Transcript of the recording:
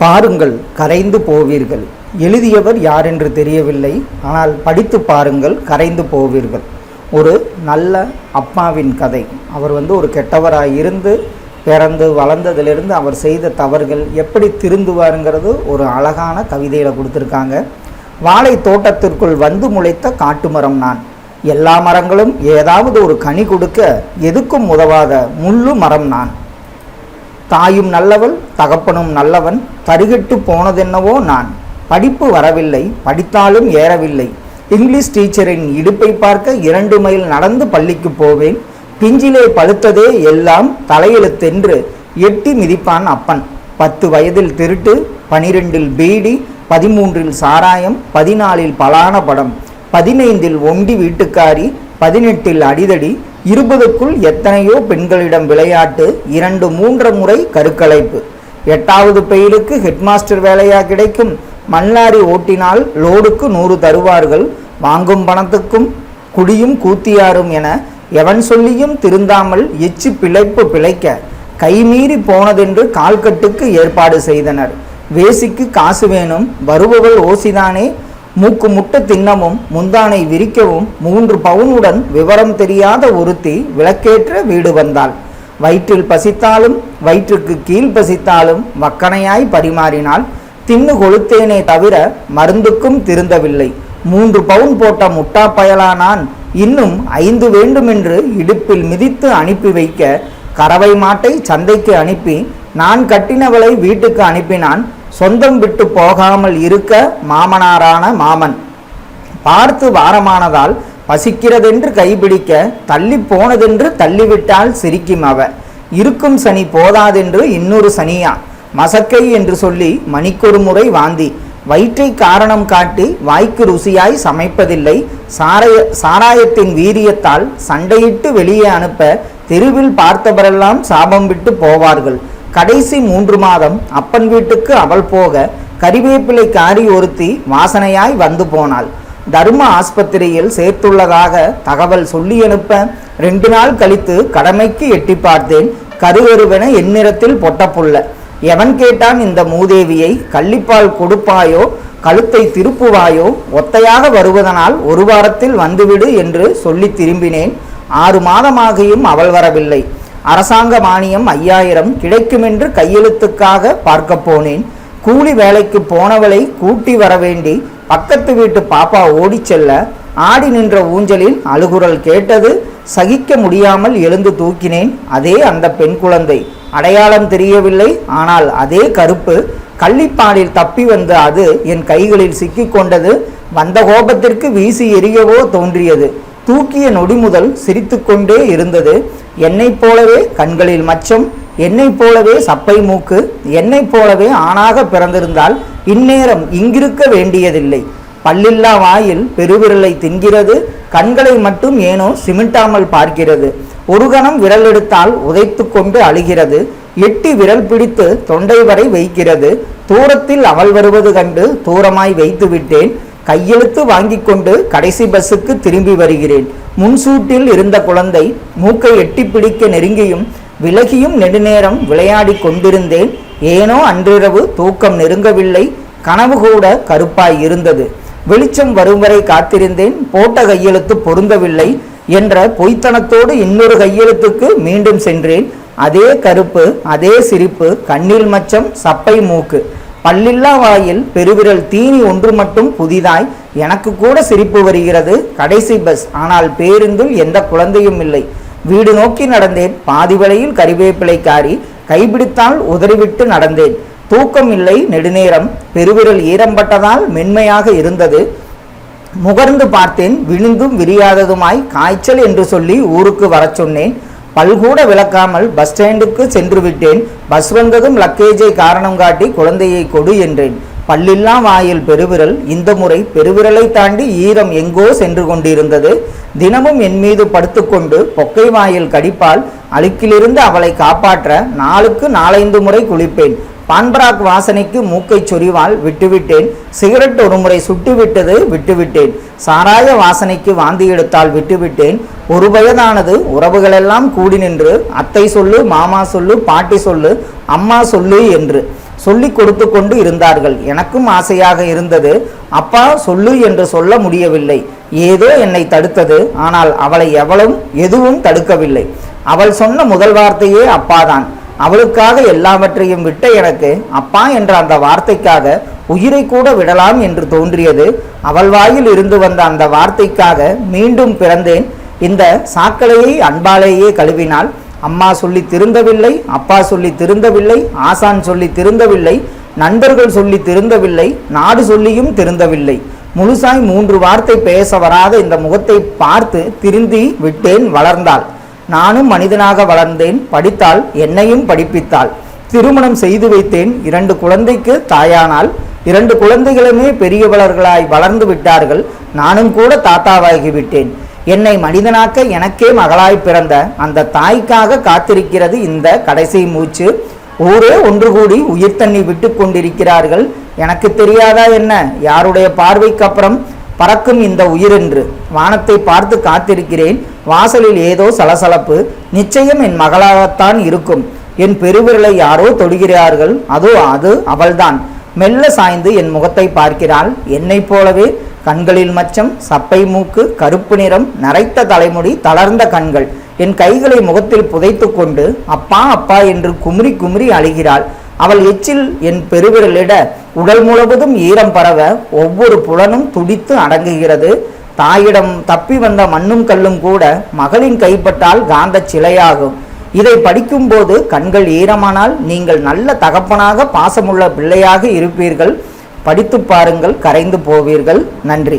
பாருங்கள் கரைந்து போவீர்கள். எழுதியவர் யார் என்று தெரியவில்லை ஆனால் படித்து பாருங்கள் கரைந்து போவீர்கள். ஒரு நல்ல அப்பாவின் கதை. அவர் வந்து ஒரு கெட்டவராக இருந்து பிறந்து வளர்ந்ததிலிருந்து அவர் செய்த தவறுகள் எப்படி திருந்துவாருங்கிறது ஒரு அழகான கவிதையில் கொடுத்துருக்காங்க. வாழை தோட்டத்திற்குள் வந்து முளைத்த காட்டு மரம் நான். எல்லா மரங்களும் ஏதாவது ஒரு கனி கொடுக்க எதுக்கும் உதவாத முள்ளு மரம் நான். தாயும் நல்லவள் தகப்பனும் நல்லவன் தருகிட்டு போனதென்னவோ நான். படிப்பு வரவில்லை படித்தாலும் ஏறவில்லை. இங்கிலீஷ் டீச்சரின் இடுப்பை பார்க்க இரண்டு மைல் நடந்து பள்ளிக்கு போவேன். பிஞ்சிலே பழுத்ததே எல்லாம் தலையெழுத்தென்று எட்டி மிதிப்பான் அப்பன். பத்து வயதில் திருட்டு பனிரெண்டில் பீடி பதிமூன்றில் சாராயம் பதினாலில் பலான படம் பதினைந்தில் ஒண்டி வீட்டுக்காரி பதினெட்டில் அடிதடி இருபதுக்குள் எத்தனையோ பெண்களிடம் விளையாட்டு இரண்டு மூன்று முறை கருக்கலைப்பு. எட்டாவது பெயிலுக்கு ஹெட்மாஸ்டர் வேலையா கிடைக்கும். மண்ணாரி ஓட்டினால் லோடுக்கு நூறு தருவார்கள். வாங்கும் பணத்துக்கும் குடியும் கூத்தியாரும் என எவன் சொல்லியும் திருந்தாமல் எச்சு பிழைப்பு பிழைக்க கைமீறி போனதென்று கால்கட்டுக்கு ஏற்பாடு செய்தனர். வேசிக்கு காசு வேணும் வருபவள் ஓசிதானே மூக்கு முட்ட தின்னமும் முந்தானை விரிக்கவும் மூன்று பவுனுடன் விவரம் தெரியாத ஒருத்தி விளக்கேற்ற வீடு வந்தாள். வயிற்றில் பசித்தாலும் வயிற்றுக்கு கீழ் பசித்தாலும் வக்கனையாய் பரிமாறினாள். தின்னு கொளுத்தேனே தவிர மருந்துக்கும் திருந்தவில்லை. மூன்று பவுன் போட்ட முட்டா பயலானான் இன்னும் ஐந்து வேண்டுமென்று இடுப்பில் மிதித்து அனுப்பி வைக்க கறவை மாட்டை சந்தைக்கு அனுப்பி நான் கட்டினவளை வீட்டுக்கு அனுப்பினான். சொந்தம் விட்டு போகாமல் இருக்க மாமனாரான மாமன். பார்த்து வாரமானதால் பசிக்கிறதென்று கைபிடிக்க தள்ளி போனதென்று தள்ளிவிட்டால் சிரிக்கும் அவ. இருக்கும் சனி போதாதென்று இன்னொரு சனியா. மசக்கை என்று சொல்லி மணிக்கொரு முறை வாந்தி. வயிற்றை காரணம் காட்டி வாய்க்கு ருசியாய் சமைப்பதில்லை. சாராய சாராயத்தின் வீரியத்தால் சண்டையிட்டு வெளியே அனுப்ப தெருவில் பார்த்தவரெல்லாம் சாபம் விட்டு போவார்கள். கடைசி மூன்று மாதம் அப்பன் வீட்டுக்கு அவள் போக கறிவேப்பிலை காரி ஒருத்தி வாசனையாய் வந்து போனாள். தர்ம ஆஸ்பத்திரியில் சேர்த்துள்ளதாக தகவல் சொல்லி அனுப்ப ரெண்டு நாள் கழித்து கடமைக்கு எட்டி பார்த்தேன். கருகருவென எந்நிறத்தில் பொட்டப்புள்ள எவன் கேட்டான் இந்த மூதேவியை? கள்ளிப்பால் கொடுப்பாயோ? கழுத்தை திருப்புவாயோ? ஒத்தையாக வருவதனால் ஒரு வாரத்தில் வந்துவிடு என்று சொல்லி திரும்பினேன். ஆறு மாதமாகியும் அவள் வரவில்லை. அரசாங்க மானியம் ஐயாயிரம் கிடைக்குமென்று கையெழுத்துக்காக பார்க்க போனேன். கூலி வேலைக்கு போனவளை கூட்டி வர வேண்டி பக்கத்து வீட்டு பாப்பா ஓடிச் செல்ல ஆடி நின்ற ஊஞ்சலில் அழுகுரல் கேட்டது. சகிக்க முடியாமல் எழுந்து தூக்கினேன். அதே அந்த பெண் குழந்தை. அடையாளம் தெரியவில்லை. ஆனால் அதே கருப்பு கள்ளிப்பாலில் தப்பி வந்த அது என் கைகளில் சிக்கிக்கொண்டது வந்த கோபத்திற்கு வீசி எரியவோ தோன்றியது. தூக்கிய நொடி முதல் சிரித்துக்கொண்டே இருந்தது. என்னைப் போலவே கண்களில் மச்சம் என்னைப் போலவே சப்பை மூக்கு என்னைப் போலவே ஆணாக பிறந்திருந்தால் இந்நேரம் இங்கிருக்க வேண்டியதில்லை. பல்லில்லா வாயில் பெருவிரலை தின்கிறது கண்களை மட்டும் ஏனோ சிமிட்டாமல் பார்க்கிறது. ஒரு கணம் விரல் எடுத்தால் உதைத்து கொண்டு அழுகிறது. எட்டி விரல் பிடித்து தொண்டை வரை வைக்கிறது. தூரத்தில் அவள் வருவது கண்டு தூரமாய் வைத்து விட்டேன் கையெழுத்து வாங்கி கொண்டு கடைசி பஸ்ஸுக்கு திரும்பி வருகிறேன். முன்சூட்டில் இருந்த குழந்தை மூக்கை எட்டி பிடிக்க நெருங்கியும் விலகியும் நெடுநேரம் விளையாடி கொண்டிருந்தேன். ஏனோ அன்றிரவு தூக்கம் நெருங்கவில்லை கனவு கூட கருப்பாய் இருந்தது. வெளிச்சம் வரும் வரை காத்திருந்தேன் போட்ட கையெழுத்து பொருந்தவில்லை என்ற பொய்த்தனத்தோடு இன்னொரு கையெழுத்துக்கு மீண்டும் சென்றேன். அதே கருப்பு அதே சிரிப்பு கண்ணில் மச்சம் சப்பை மூக்கு. பல்லில்லா வாயில் பெருவிரல் தீனி ஒன்று மட்டும் புதிதாய் எனக்கு கூட சிரிப்பு வருகிறது. கடைசி பஸ். ஆனால் பேருந்தில் எந்த குழந்தையும் இல்லை. வீடு நோக்கி நடந்தேன். பாதி வழியில் கறிவேப்பிலைக்காரி கைபிடித்தால் உதறிவிட்டு நடந்தேன். தூக்கம் இல்லை. நெடுநேரம். பெருவிரல் ஈரம்பட்டதால் மென்மையாக இருந்தது. முகர்ந்து பார்த்தேன். விழுந்தும் விரியாததுமாய் காய்ச்சல் என்று சொல்லி ஊருக்கு வரச் சொன்னேன். பல்கூட விளக்காமல் பஸ் ஸ்டாண்டுக்கு சென்று விட்டேன் பஸ் வந்ததும் லக்கேஜை காரணம் காட்டி குழந்தையை கொடு என்றேன். பல்லில்லா வாயில் பெருவிரல் இந்த முறை பெருவிரலை தாண்டி ஈரம் எங்கோ சென்று கொண்டிருந்தது. தினமும் என் மீது படுத்துக்கொண்டு பொக்கை வாயில் கடிப்பால் அழுக்கிலிருந்து அவளை காப்பாற்ற நாளுக்கு நாலைந்து முறை குளிப்பேன். பான்பராக் வாசனைக்கு மூக்கை சொறிவால் விட்டுவிட்டேன். சிகரெட் ஒருமுறை சுட்டுவிட்டது விட்டுவிட்டேன். சாராய வாசனைக்கு வாந்தி எடுத்தால் விட்டுவிட்டேன். ஒரு வயதானது உறவுகளெல்லாம் கூடி நின்று அத்தை சொல்லு மாமா சொல்லு பாட்டி சொல்லு அம்மா சொல்லு என்று சொல்லி கொடுத்து கொண்டு இருந்தார்கள். எனக்கும் ஆசையாக இருந்தது அப்பா சொல்லு என்று சொல்ல முடியவில்லை. ஏதோ என்னை தடுத்தது ஆனால் அவளை எவளும் எதுவும் தடுக்கவில்லை. அவள் சொன்ன முதல் வார்த்தையே அப்பாதான். அவளுக்காக எல்லாவற்றையும் விட்ட எனக்கு அப்பா என்ற அந்த வார்த்தைக்காக உயிரை கூட விடலாம் என்று தோன்றியது. அவள் வாயில் இருந்து வந்த அந்த வார்த்தைக்காக மீண்டும் பிறந்தேன். இந்த சாக்கடையை அன்பாலேயே கழுவினால் அம்மா சொல்லி திருந்தவில்லை அப்பா சொல்லி திருந்தவில்லை ஆசான் சொல்லி திருந்தவில்லை நண்பர்கள் சொல்லி திருந்தவில்லை நாடு சொல்லியும் திருந்தவில்லை. முழுசாய் மூன்று வார்த்தை பேச வராத இந்த முகத்தை பார்த்து திருந்தி விட்டேன் வளர்ந்தாள். நானும் மனிதனாக வளர்ந்தேன் படித்தாள் என்னையும் படிப்பித்தாள். திருமணம் செய்து வைத்தேன் இரண்டு குழந்தைக்கு தாயானால். இரண்டு குழந்தைகளுமே பெரியவளர்களாய் வளர்ந்து விட்டார்கள் நானும் கூட தாத்தாவாகி விட்டேன். என்னை மனிதனாக்க எனக்கே மகளாய் பிறந்த அந்த தாய்க்காக காத்திருக்கிறது இந்த கடைசி மூச்சு. ஊரே ஒன்று கூடி உயிர் தண்ணி விட்டு கொண்டிருக்கிறார்கள். எனக்கு தெரியாதா என்ன? யாருடைய பார்வைக்கு அப்புறம் பறக்கும் இந்த உயிரென்று. வானத்தை பார்த்து காத்திருக்கிறேன். வாசலில் ஏதோ சலசலப்பு நிச்சயம் என் மகளாகத்தான் இருக்கும். என் பெருவிரலை யாரோ தொடுகிறார்கள். அதோ அது அவள்தான். மெல்ல சாய்ந்து என் முகத்தை பார்க்கிறாள். என்னைப் போலவே கண்களில் மச்சம் சப்பை மூக்கு கருப்பு நிறம் நரைத்த தலைமுடி தளர்ந்த கண்கள். என் கைகளை முகத்தில் புதைத்து கொண்டு அப்பா அப்பா என்று குமுறி குமுறி அழுகிறாள். அவள் எச்சில் என் பெருவிரலிட உடல் முழுவதும் ஈரம் பரவ ஒவ்வொரு புலனும் துடித்து அடங்குகிறது. தாயிடம் தப்பி வந்த மண்ணும் கல்லும் கூட மகளின் கைப்பட்டால் காந்த சிலையாகும். இதை படிக்கும்போது கண்கள் ஈரமானால் நீங்கள் நல்ல தகப்பனாக பாசமுள்ள பிள்ளையாக இருப்பீர்கள். படித்து பாருங்கள் கரைந்து போவீர்கள். நன்றி.